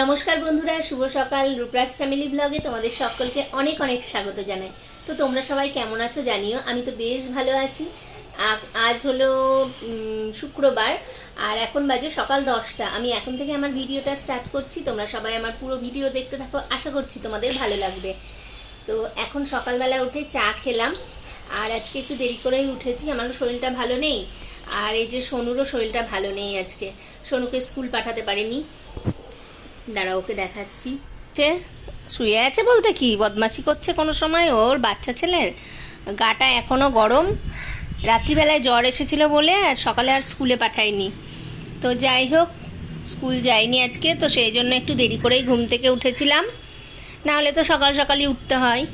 নমস্কার বন্ধুরা, শুভ সকাল। রূপরাজ ফ্যামিলি ব্লগে তোমাদের সকলকে অনেক অনেক স্বাগত জানাই। তো তোমরা সবাই কেমন আছো জানিও, আমি তো বেশ ভালো আছি। আজ হলো শুক্রবার, আর এখন বাজে সকাল দশটা। আমি এখন থেকে আমার ভিডিওটা স্টার্ট করছি, তোমরা সবাই আমার পুরো ভিডিও দেখতে থাকো, আশা করছি তোমাদের ভালো লাগবে। তো এখন সকালবেলা উঠে চা খেলাম, আর আজকে একটু দেরি করেই উঠেছি, আমারও শরীরটা ভালো নেই, আর এই যে সোনুরও শরীরটা ভালো নেই আজকে। সোনুকে স্কুল পাঠাতে পারিনি। দাঁড়া, ওকে দেখাচ্ছি। সে শুয়ে আছে বলতে কি? বদমাশি করছে কোনো সময়? ওর বাচ্চা ছেলের? গাটা এখনও গরম। রাত্রিবেলায় জ্বর এসেছিল বলে আর সকালে আর স্কুলে পাঠায়নি। তো যাই হোক, স্কুল যাইনি আজকে, তো সেই জন্য একটু দেরি করেই ঘুম থেকে উঠেছিলাম। না হলে তো সকাল সকালই উঠতে হয়।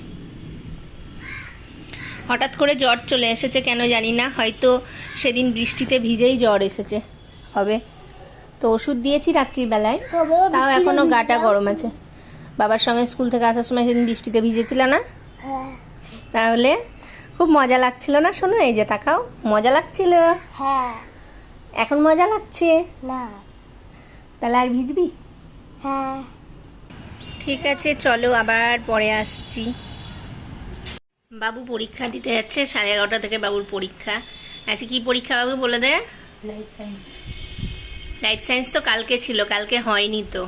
হঠাৎ করে জ্বর চলে এসেছে, কেন জানি না। হয়তো সেদিন বৃষ্টিতে ভিজেই জ্বর এসেছে। হবে। তো ওষুধ দিয়েছি রাত্রিবেলায় তাও এখনও গাটা গরম আছে। বাবার সঙ্গে স্কুল থেকে আসার সময় সেদিন বৃষ্টিতে ভিজেছিল না? হ্যাঁ। তাহলে খুব মজা লাগছিল না শোনো? এই যে তাকাও মজা লাগছিল? হ্যাঁ। এখন মজা লাগছে? না। তাহলে আর ভিজবি? হ্যাঁ। ঠিক আছে চলো আবার পরে আসছি। বাবু পরীক্ষা দিতে যাচ্ছে সাড়ে এগারোটা থেকে বাবুর পরীক্ষা। আচ্ছা কি পরীক্ষা বাবু বলে দেয় লাইফ সায়েন্স লাইফ সায়েন্স তো কালকে ছিল, কালকে হয়নি তো।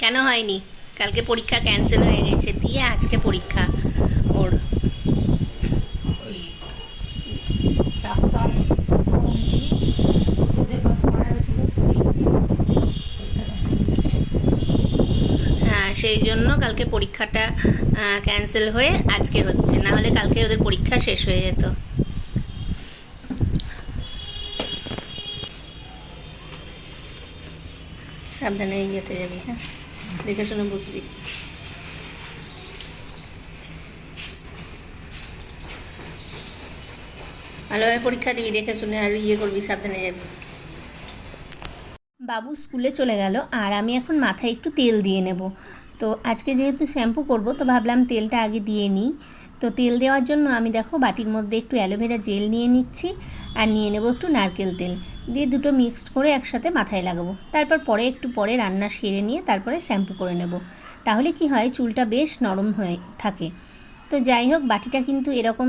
কেন হয়নি? কালকে পরীক্ষা ক্যান্সেল হয়ে গেছে, দিয়ে আজকে পরীক্ষা ওর। হ্যাঁ সেই জন্য কালকে পরীক্ষাটা ক্যান্সেল হয়ে আজকে হচ্ছে। না হলে কালকে ওদের পরীক্ষা শেষ হয়ে যেত। সাবধানে যেতে যাবি হ্যাঁ? দেখে শুনে বুঝবি। ভালোভাবে পরীক্ষা দিবি, দেখে শুনে আর ইয়ে করবি, সাবধানে যাবি। বাবু স্কুলে চলে গেল, আর আমি এখন মাথায় একটু তেল দিয়ে নেব। তো আজকে যেহেতু শ্যাম্পু করব, তো ভাবলাম তেলটা আগে দিয়ে নিই। তো তেল দেওয়ার জন্য আমি দেখো বাটির মধ্যে একটু অ্যালোভেরা জেল নিয়ে নিচ্ছি আর নিয়ে নেব একটু নারকেল তেল। দিয়ে দুটো মিক্সড করে একসাথে মাথায় লাগাবো। তারপর পরে একটু পরে রান্না সেরে নিয়ে তারপরে শ্যাম্পু করে নেব। তাহলে কি হয়, চুলটা বেশ নরম হয়ে থাকে। তো যাই হোক, বাটিটা কিন্তু এরকম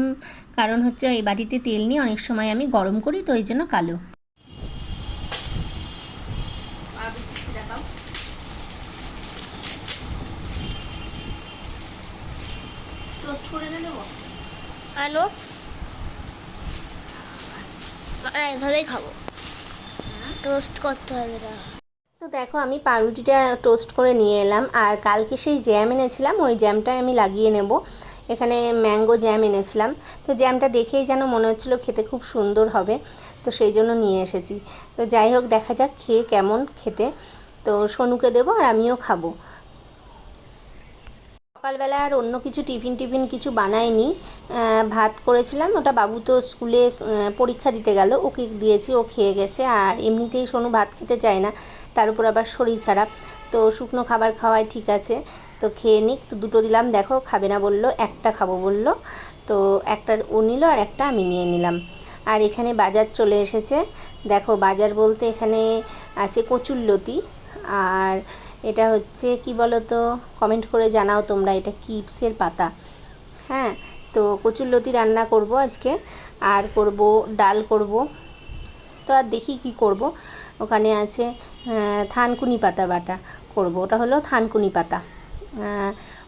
কারণ হচ্ছে এই বাটিতে তেল নিয়ে অনেক সময় আমি গরম করি, তো এই জন্য কালো। টোস্ট করে না দেবো? আনো এভাবেই খাব। টোস্ট করতে হবে না। তো দেখো আমি পাউরুটিটা টোস্ট করে নিয়ে এলাম আর কালকে সেই জ্যাম এনেছিলাম ওই জ্যামটাই আমি লাগিয়ে নেব। এখানে ম্যাঙ্গো জ্যাম এনেছিলাম। তো জ্যামটা দেখেই যেন মনে হচ্ছিল খেতে খুব সুন্দর হবে তো সেই জন্য নিয়ে এসেছি। তো যাই হোক দেখা যাক খেয়ে কেমন খেতে। তো সোনুকে দেবো আর আমিও খাব। সকালবেলা আর অন্য কিছু টিফিন টিফিন কিছু বানাইনি ভাত করেছিলাম, ওটা বাবু তো স্কুলে পরীক্ষা দিতে গেল, ওকে দিয়েছি, ও খেয়ে গেছে। আর এমনিতেই সোনু ভাত খেতে চায় না, তার উপর আবার শরীর খারাপ। তো শুকনো খাবার খাওয়ায় ঠিক আছে, তো খেয়ে নিক, তো দুটো দিলাম, দেখো, খাবে না বলল, একটা খাব বলল। তো একটা ও নিল আর একটা আমি নিয়ে নিলাম। আর এখানে বাজার চলে এসেছে, দেখো, বাজার বলতে এখানে আছে কচুরলতি আর এটা হচ্ছে, কি বলো তো কমেন্ট করে জানাও তোমরা এটা কিপসের পাতা। হ্যাঁ তো কচুরলতি রান্না করব আজকে, আর করব, ডাল করব। তো আর দেখি কি করব। ওখানে আছে থানকুনি পাতা বাটা করব। ওটা হলো থানকুনি পাতা।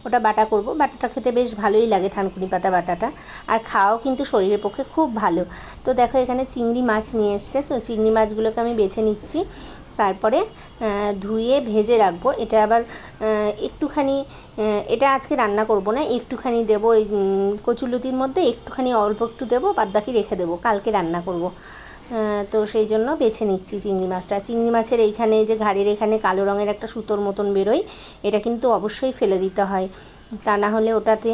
ওটা বাটা করব। বাটাটা খেতে বেশ ভালোই লাগে থানকুনি পাতা বাটাটা। আর খাওয়াও কিন্তু শরীরের পক্ষে খুব ভালো। তো দেখো এখানে চিংড়ি মাছ নিয়ে এসছে। তো চিংড়ি মাছগুলোকে আমি বেছে নিচ্ছি। তারপরে ধুয়ে ভেজে রাখব। এটা আবার একটুখানি এটা আজকে রান্না করব না, একটুখানি দেবো ওই কচুলতির মধ্যে, একটুখানি অল্প একটু দেবো, বাদ বাকি রেখে দেবো, কালকে রান্না করব। তো সেই জন্য বেছে নিচ্ছি চিংড়ি মাছটা। চিংড়ি মাছের এইখানে যে ঘাড়ের এখানে কালো রঙের একটা সুতোর মতন বেরোয়, এটা কিন্তু অবশ্যই ফেলে দিতে হয়। তা না হলে ওটাতে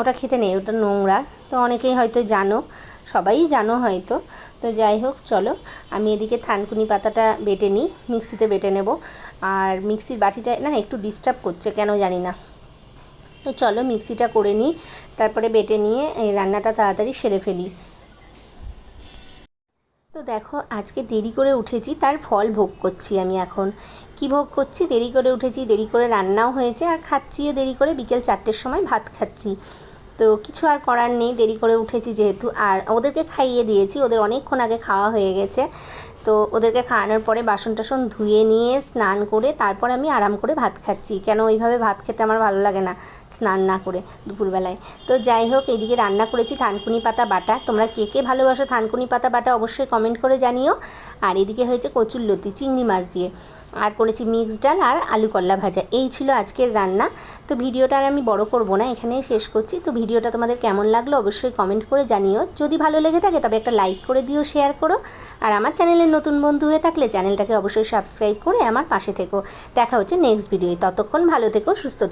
ওটা খেতে নেই, ওটা নোংরা। তো অনেকেই হয়তো জানো, সবাই জানো হয়তো। তো যাই হোক, চলো আমি এদিকে থানকুনি পাতাটা বেটে নিই, মিক্সিতে বেটে নেব। আর মিক্সির বাটিটা না একটু ডিস্টার্ব করছে, কেন জানি না। তো চলো মিক্সিটা করে নিই, তারপরে বেটে নিয়ে এই রান্নাটা তাড়াতাড়ি সেরে ফেলি। তো দেখো, আজকে দেরি করে উঠেছি, তার ফল ভোগ করছি আমি এখন। কি ভোগ করছি? দেরি করে উঠেছি, দেরি করে রান্নাও হয়েছে, আর খাচ্ছিও দেরি করে বিকেল চারটের সময় ভাত খাচ্ছি। তো কিছু আর করার নেই, দেরি করে উঠেছি যেহেতু। আর ওদেরকে খাইয়ে দিয়েছি, ওদের অনেকক্ষণ আগে খাওয়া হয়ে গেছে। তো ওদেরকে খাওয়ানোর পরে বাসন টাসন ধুয়ে নিয়ে স্নান করে তারপর আমি আরাম করে ভাত খাচ্ছি। কেন ওইভাবে ভাত খেতে আমার ভালো লাগে না স্নান না করে দুপুরবেলায়। তো যাই হোক এইদিকে রান্না করেছি থানকুনি পাতা বাটা। তোমরা কে কে ভালোবাসো থানকুনি পাতা বাটা অবশ্যই কমেন্ট করে জানিও। আর এদিকে হয়েছে কচুরলতি চিংড়ি মাছ দিয়ে। আর করেছি মিক্স ডাল আর আলু কল্লা ভাজা। এই ছিল আজকের রান্না। তো ভিডিওটা আর আমি বড় করব না, এখানেই শেষ করছি। তো ভিডিওটা তোমাদের কেমন লাগল অবশ্যই কমেন্ট করে জানিও। যদি ভালো লেগে থাকে তবে একটা লাইক করে দিও শেয়ার করো। আর আমার চ্যানেলের নতুন বন্ধু হয়ে থাকলে চ্যানেলটাকে অবশ্যই সাবস্ক্রাইব করে আমার পাশে থেকো। দেখা হচ্ছে নেক্সট ভিডিও ততক্ষণ ভালো থেকো, সুস্থ থেকো।